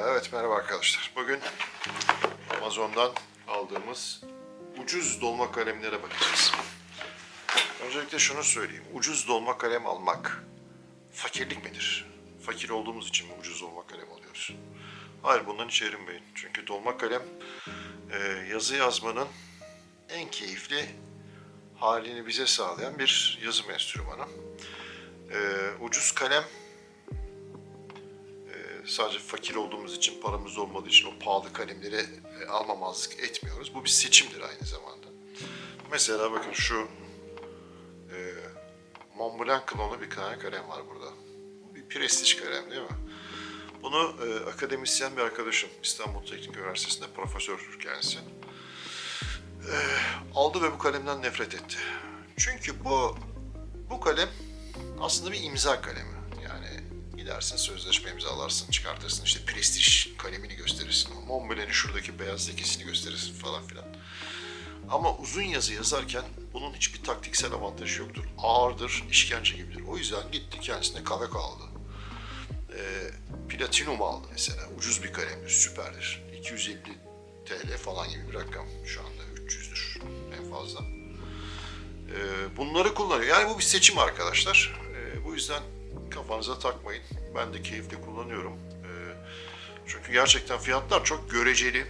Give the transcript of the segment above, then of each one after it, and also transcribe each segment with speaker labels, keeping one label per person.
Speaker 1: Evet merhaba arkadaşlar. Bugün Amazon'dan aldığımız ucuz dolma kalemlere bakacağız. Öncelikle şunu söyleyeyim. Ucuz dolma kalem almak fakirlik midir? Fakir olduğumuz için mi ucuz dolma kalem alıyoruz? Hayır bundan hiç erinmeyin. Çünkü dolma kalem e, yazı yazmanın en keyifli halini bize sağlayan bir yazım enstrümanı. E, ucuz kalem sadece fakir olduğumuz için, paramız olmadığı için o pahalı kalemleri e, almamazlık etmiyoruz. Bu bir seçimdir aynı zamanda. Mesela bakın şu e, Montblanc klonu bir tane kalem var burada. Bu Bir prestij kalem değil mi? Bunu e, akademisyen bir arkadaşım İstanbul Teknik Üniversitesi'nde profesör kendisi. E, aldı ve bu kalemden nefret etti. Çünkü bu bu kalem aslında bir imza kalemi. Gidersin sözleşme imzalarsın, çıkartırsın işte prestij kalemini gösterirsin. Montblanc'in şuradaki beyaz lekesini gösterirsin falan filan. Ama uzun yazı yazarken bunun hiçbir taktiksel avantajı yoktur. Ağırdır, işkence gibidir. O yüzden gitti kendisine kavek aldı. Ee, Platinum aldı mesela. Ucuz bir kalemdir, süperdir. 250 TL falan gibi bir rakam. Şu anda 300'dür en fazla. Ee, bunları kullanıyor. Yani bu bir seçim arkadaşlar. Ee, bu yüzden kafanıza takmayın. Ben de keyifle kullanıyorum. Ee, çünkü gerçekten fiyatlar çok göreceli.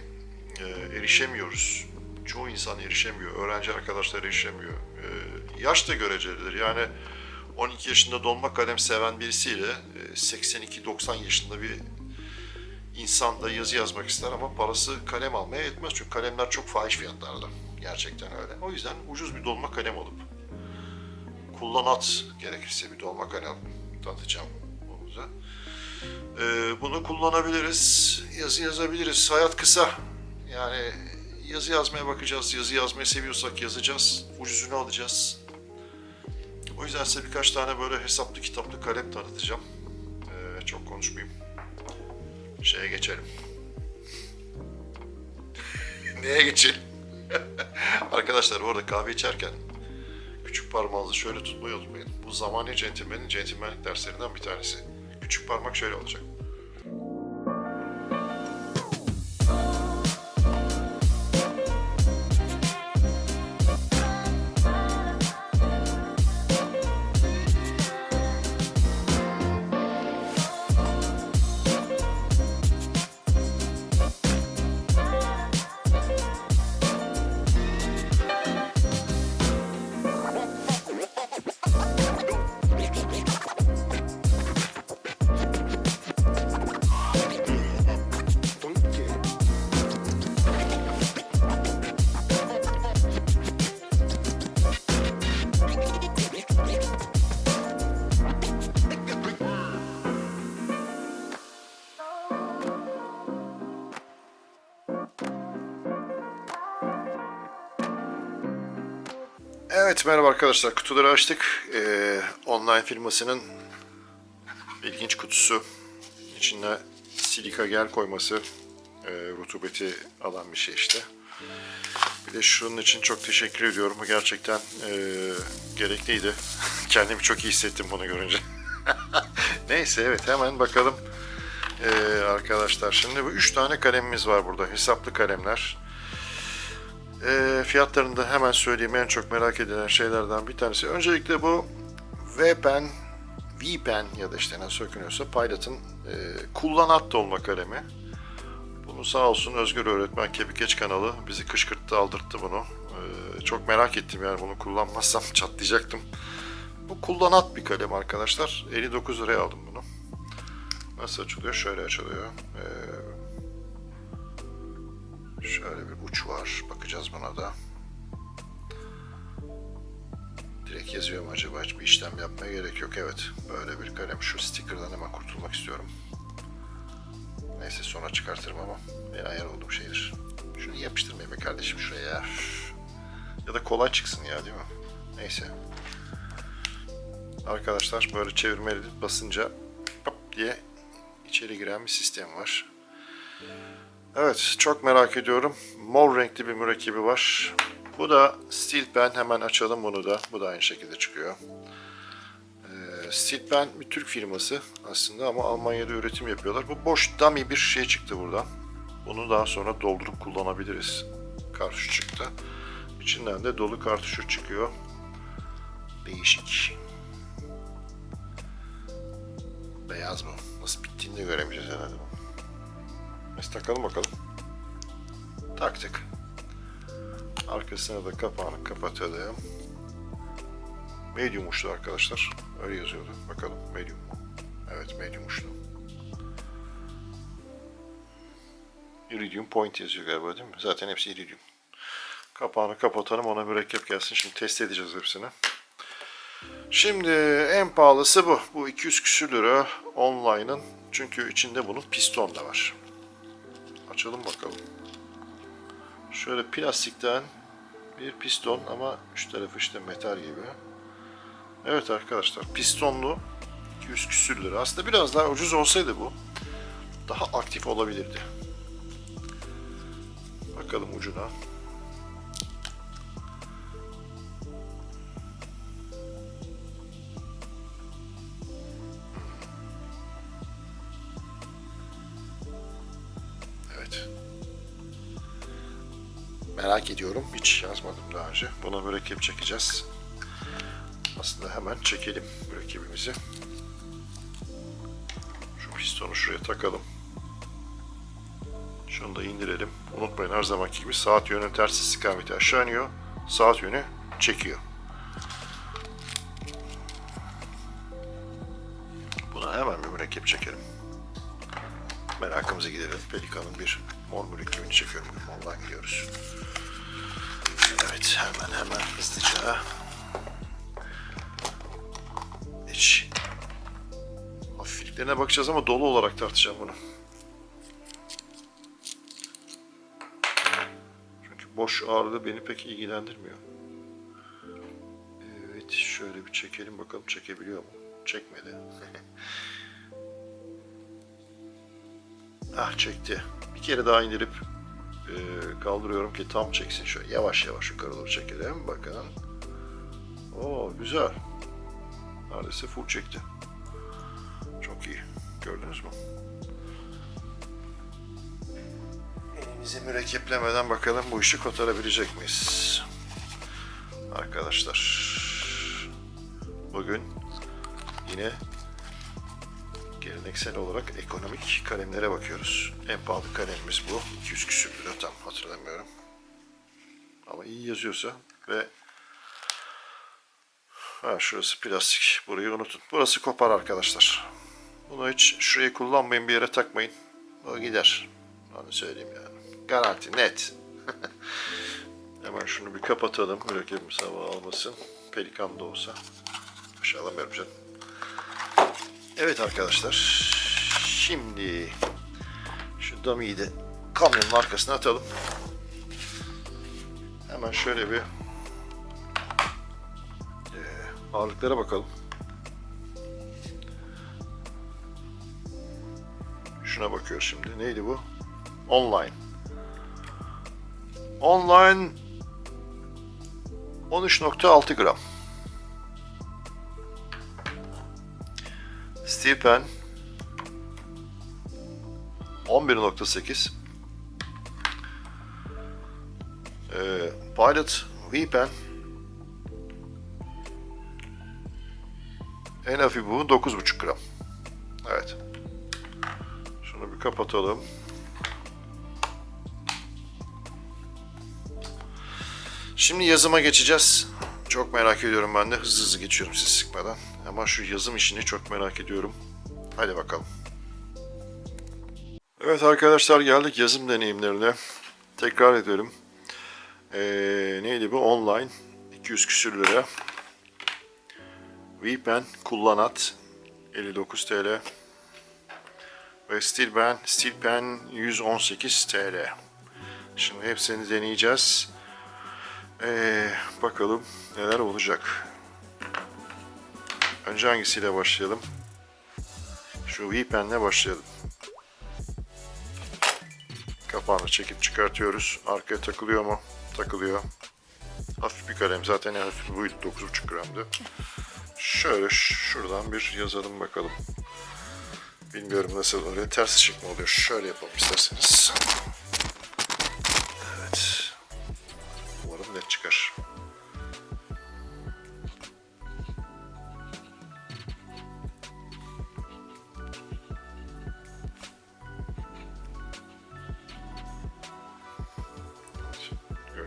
Speaker 1: Ee, erişemiyoruz. Çoğu insan erişemiyor. Öğrenci arkadaşlar erişemiyor. Ee, yaş da görecelidir. Yani 12 yaşında dolma kalem seven birisiyle e, 82-90 yaşında bir insan da yazı yazmak ister ama parası kalem almaya yetmez. Çünkü kalemler çok fahiş fiyatlarda. Gerçekten öyle. O yüzden ucuz bir dolma kalem alıp kullanat gerekirse bir dolma kalem tanıtacağım onuza. Ee, bunu kullanabiliriz, yazı yazabiliriz. Hayat kısa. Yani yazı yazmaya bakacağız. Yazı yazmayı seviyorsak yazacağız. Ucuzunu alacağız. O yüzden size birkaç tane böyle hesaplı kitaplı kalem tanıtacağım. Ee, çok konuşmayayım. Şeye geçelim. Neye geçelim? Arkadaşlar bu arada kahve içerken küçük parmağınızı şöyle tutmayı unutmayın. Bu zamani centilmenin centilmenlik derslerinden bir tanesi. Küçük parmak şöyle olacak. Evet merhaba arkadaşlar kutuları açtık. Ee, online firmasının ilginç kutusu. İçinde silika gel koyması. e, rutubeti alan bir şey işte. Bir de şunun için çok teşekkür ediyorum. Bu gerçekten e, gerekliydi. Kendimi çok iyi hissettim bunu görünce. Neyse evet hemen bakalım. Ee, arkadaşlar şimdi bu üç tane kalemimiz var burada. Hesaplı kalemler. E, fiyatlarını da hemen söyleyeyim. En çok merak edilen şeylerden bir tanesi. Öncelikle bu V-Pen, V-Pen ya da işte nasıl okunuyorsa Pilot'ın e, kullanat dolma kalemi. Bunu sağ olsun Özgür Öğretmen Kebikeç kanalı bizi kışkırttı, aldırttı bunu. E, çok merak ettim yani bunu kullanmazsam çatlayacaktım. Bu kullanat bir kalem arkadaşlar. 59 liraya aldım bunu. Nasıl açılıyor? Şöyle açılıyor. E, Şöyle bir uç var. Bakacağız buna da. Direkt yazıyor mu acaba? Hiçbir işlem yapmaya gerek yok. Evet. Böyle bir kalem. Şu sticker'dan hemen kurtulmak istiyorum. Neyse sonra çıkartırım ama en ayar olduğum şeydir. Şunu yapıştırmayayım be kardeşim şuraya. Ya da kolay çıksın ya değil mi? Neyse. Arkadaşlar böyle çevirmeli basınca pop diye içeri giren bir sistem var. Evet, çok merak ediyorum. Mor renkli bir mürekkebi var. Bu da Steel Pen. Hemen açalım bunu da. Bu da aynı şekilde çıkıyor. Ee, Stilpen bir Türk firması aslında ama Almanya'da üretim yapıyorlar. Bu boş dummy bir şey çıktı buradan. Bunu daha sonra doldurup kullanabiliriz. Kartuş çıktı. İçinden de dolu kartuşu çıkıyor. Değişik. Beyaz mı? Nasıl bittiğini de göremeyeceğiz herhalde. Biz takalım bakalım. Taktık. Arkasına da kapağını kapatalım. Medium uçlu arkadaşlar. Öyle yazıyordu. Bakalım medium? Evet medium uçlu. Iridium point yazıyor galiba değil mi? Zaten hepsi iridium. Kapağını kapatalım ona mürekkep gelsin. Şimdi test edeceğiz hepsini. Şimdi en pahalısı bu. Bu 200 küsür lira online'ın. Çünkü içinde bunun piston da var. Açalım bakalım. Şöyle plastikten bir piston ama üç tarafı işte metal gibi. Evet arkadaşlar pistonlu 200 küsür lira. Aslında biraz daha ucuz olsaydı bu daha aktif olabilirdi. Bakalım ucuna. Ediyorum. Hiç yazmadım daha önce. Buna mürekkep çekeceğiz. Aslında hemen çekelim mürekkebimizi. Şu pistonu şuraya takalım. Şunu da indirelim. Unutmayın her zamanki gibi saat yönü ters istikameti aşağı iniyor. Saat yönü çekiyor. Buna hemen bir mürekkep çekelim. Merakımıza gidelim. Pelikan'ın bir mor mürekkebini çekiyorum. Mordan gidiyoruz. Evet hemen hemen hızlıca hiç hafifliklerine bakacağız ama dolu olarak tartacağım bunu. Çünkü boş ağırlığı beni pek ilgilendirmiyor. Evet şöyle bir çekelim bakalım çekebiliyor mu? Çekmedi. ah çekti. Bir kere daha indirip e, kaldırıyorum ki tam çeksin şöyle yavaş yavaş yukarı doğru çekelim bakın. Oo güzel. Neredeyse full çekti. Çok iyi. Gördünüz mü? Elimizi mürekkeplemeden bakalım bu işi kotarabilecek miyiz? Arkadaşlar. Bugün yine geleneksel olarak ekonomik kalemlere bakıyoruz. En pahalı kalemimiz bu. 200 küsür lira tam hatırlamıyorum. Ama iyi yazıyorsa ve ha, şurası plastik. Burayı unutun. Burası kopar arkadaşlar. Bunu hiç şurayı kullanmayın bir yere takmayın. O gider. Onu söyleyeyim yani. Garanti net. Hemen şunu bir kapatalım. Mürekkebimiz hava almasın. Pelikan da olsa. Aşağı alamıyorum canım. Evet arkadaşlar. Şimdi şu dummy'yi de kamyonun arkasına atalım. Hemen şöyle bir e, ağırlıklara bakalım. Şuna bakıyoruz şimdi. Neydi bu? Online. Online 13.6 gram. Steel Pen 11.8 ee, Pilot V Pen en hafif bu 9.5 gram. Evet. Şunu bir kapatalım. Şimdi yazıma geçeceğiz. Çok merak ediyorum ben de. Hızlı hızlı geçiyorum siz sıkmadan. Ama şu yazım işini çok merak ediyorum. Hadi bakalım. Evet arkadaşlar geldik yazım deneyimlerine. Tekrar ediyorum. Ee, neydi bu? Online. 200 küsür lira. VPN kullanat 59 TL. Ve Steelpen, Steelpen 118 TL. Şimdi hepsini deneyeceğiz. Ee, bakalım neler olacak. Önce hangisiyle başlayalım? Şu V-Pen'le başlayalım. Kapağını çekip çıkartıyoruz. Arkaya takılıyor mu? Takılıyor. Hafif bir kalem. Zaten en hafif buydu. 9,5 gramdı. Şöyle şuradan bir yazalım bakalım. Bilmiyorum nasıl oluyor. Ters ışık mı oluyor? Şöyle yapalım isterseniz.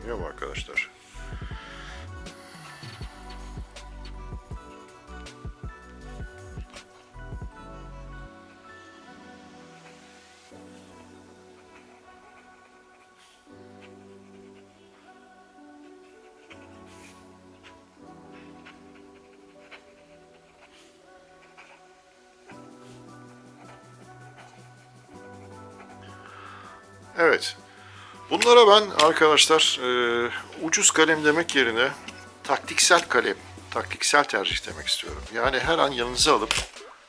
Speaker 1: Görünüyor mu arkadaşlar? Evet. Bunlara ben arkadaşlar e, ucuz kalem demek yerine taktiksel kalem, taktiksel tercih demek istiyorum. Yani her an yanınıza alıp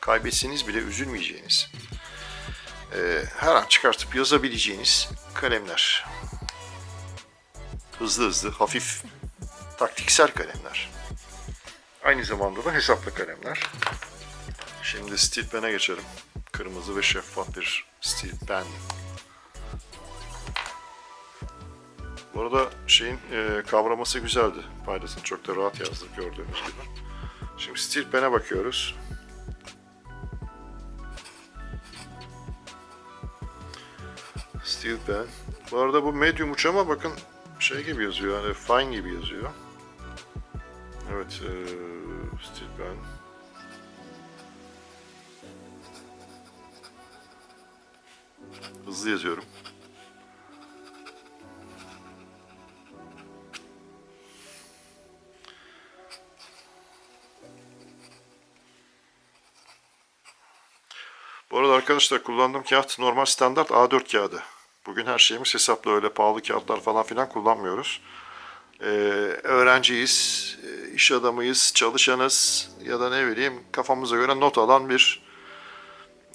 Speaker 1: kaybetseniz bile üzülmeyeceğiniz, e, her an çıkartıp yazabileceğiniz kalemler. Hızlı hızlı, hafif, taktiksel kalemler. Aynı zamanda da hesaplı kalemler. Şimdi Steel Pen'e geçelim. Kırmızı ve şeffaf bir Steel Pen Bu arada şeyin e, kavraması güzeldi. Paydasını çok da rahat yazdık gördüğünüz gibi. Şimdi Steel Pen'e bakıyoruz. Steel Pen. Bu arada bu medium uç ama bakın şey gibi yazıyor yani fine gibi yazıyor. Evet, e, Steel Pen. Hızlı yazıyorum. Arkadaşlar kullandığım kağıt normal standart A4 kağıdı. Bugün her şeyimiz hesaplı öyle pahalı kağıtlar falan filan kullanmıyoruz. Ee, öğrenciyiz, e, iş adamıyız, çalışanız ya da ne bileyim kafamıza göre not alan bir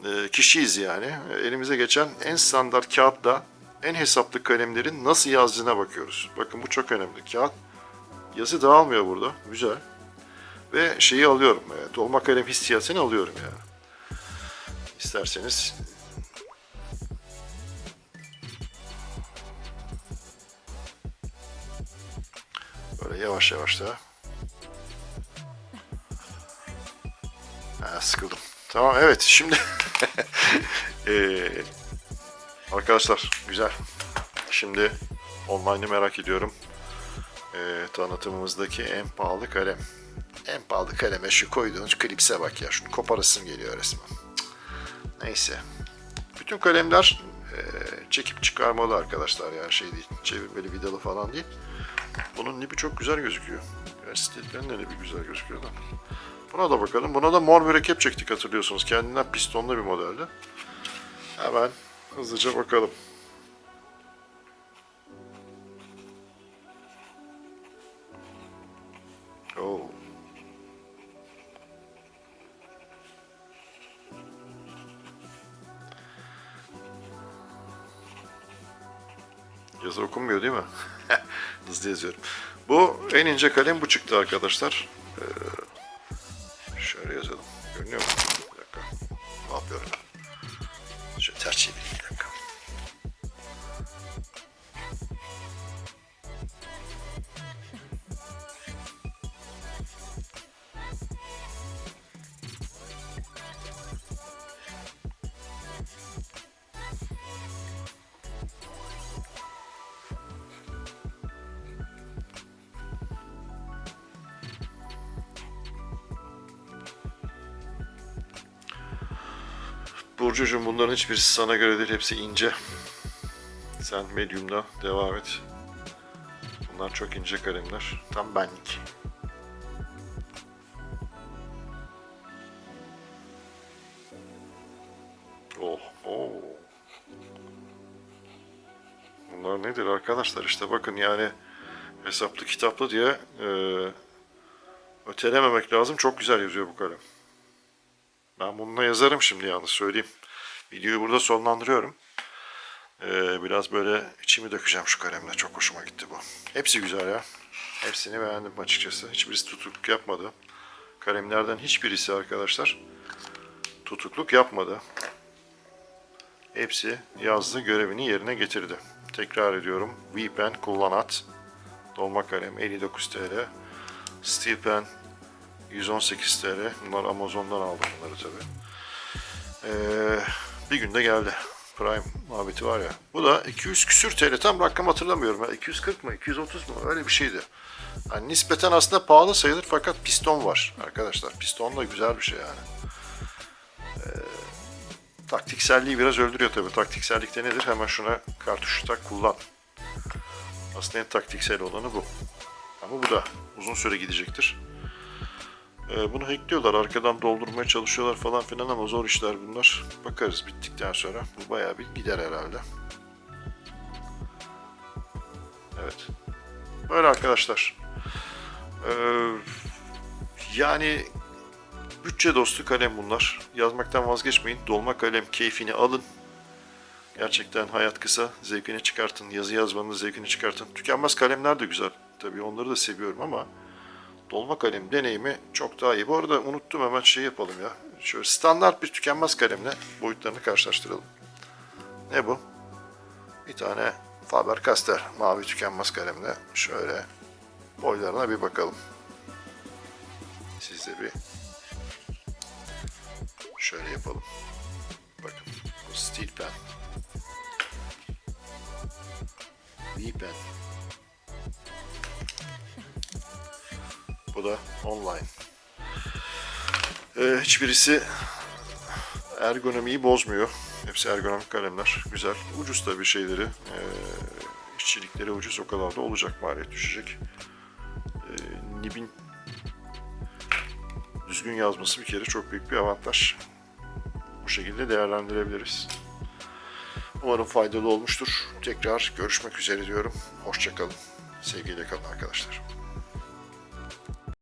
Speaker 1: e, kişiyiz yani. Elimize geçen en standart kağıtla en hesaplı kalemlerin nasıl yazdığına bakıyoruz. Bakın bu çok önemli. Kağıt yazı dağılmıyor burada. Güzel. Ve şeyi alıyorum. E, dolma kalem hissiyatını alıyorum yani. İsterseniz böyle yavaş yavaş da ha, sıkıldım. Tamam evet şimdi Eee, arkadaşlar güzel. Şimdi online'ı merak ediyorum. Eee, tanıtımımızdaki en pahalı kalem. En pahalı kaleme şu koyduğunuz klipse bak ya. Şunu koparasım geliyor resmen. Neyse. Bütün kalemler e, çekip çıkarmalı arkadaşlar yani şey değil. Çevirmeli vidalı falan değil. Bunun nipi çok güzel gözüküyor. Gerçi stilpenin de nipi güzel gözüküyor da. Buna da bakalım. Buna da mor mürekkep çektik hatırlıyorsunuz. Kendinden pistonlu bir modeldi. Hemen hızlıca bakalım. Yazı okunmuyor değil mi? Hızlı yazıyorum. Bu en ince kalem bu çıktı arkadaşlar. Ee, Burcucuğum bunların hiçbirisi sana göre değil. Hepsi ince. Sen medium'da devam et. Bunlar çok ince kalemler. Tam benlik. Oh, oh. Bunlar nedir arkadaşlar işte bakın yani hesaplı kitaplı diye e, ötelememek lazım. Çok güzel yazıyor bu kalem. Ben bununla yazarım şimdi yalnız söyleyeyim. Videoyu burada sonlandırıyorum. Ee, biraz böyle içimi dökeceğim şu kalemle. Çok hoşuma gitti bu. Hepsi güzel ya. Hepsini beğendim açıkçası. Hiçbirisi tutukluk yapmadı. kalemlerden hiçbirisi arkadaşlar tutukluk yapmadı. Hepsi yazdı görevini yerine getirdi. Tekrar ediyorum. V-Pen kullanat. Dolma kalem 59 TL. Steel Pen 118 TL. Bunlar Amazon'dan aldım bunları tabi. Ee, bir günde geldi. Prime muhabbeti var ya. Bu da 200 küsür TL. Tam rakam hatırlamıyorum. Ya. 240 mı? 230 mu? Öyle bir şeydi. Yani nispeten aslında pahalı sayılır fakat piston var arkadaşlar. Piston da güzel bir şey yani. Ee, taktikselliği biraz öldürüyor tabii. Taktiksellik de nedir? Hemen şuna kartuşu tak kullan. Aslında en taktiksel olanı bu. Ama bu da uzun süre gidecektir. Ee, bunu hackliyorlar, arkadan doldurmaya çalışıyorlar falan filan ama zor işler bunlar. Bakarız bittikten sonra. Bu bayağı bir gider herhalde. Evet. Böyle arkadaşlar. Ee, yani bütçe dostu kalem bunlar. Yazmaktan vazgeçmeyin. Dolma kalem keyfini alın. Gerçekten hayat kısa. Zevkini çıkartın. Yazı yazmanın zevkini çıkartın. Tükenmez kalemler de güzel. Tabii onları da seviyorum ama dolma kalem deneyimi çok daha iyi. Bu arada unuttum hemen şey yapalım ya. Şöyle standart bir tükenmez kalemle boyutlarını karşılaştıralım. Ne bu? Bir tane Faber-Castell mavi tükenmez kalemle şöyle boylarına bir bakalım. Siz de bir şöyle yapalım. Bakın bu Steel Pen. V-Pen. Bu da online. Ee, hiçbirisi ergonomiyi bozmuyor. Hepsi ergonomik kalemler. Güzel. Ucuz tabii şeyleri. Ee, işçilikleri ucuz. O kadar da olacak maliyet düşecek. Ee, Nib'in düzgün yazması bir kere çok büyük bir avantaj. Bu şekilde değerlendirebiliriz. Umarım faydalı olmuştur. Tekrar görüşmek üzere diyorum. Hoşçakalın. Sevgiyle kalın arkadaşlar.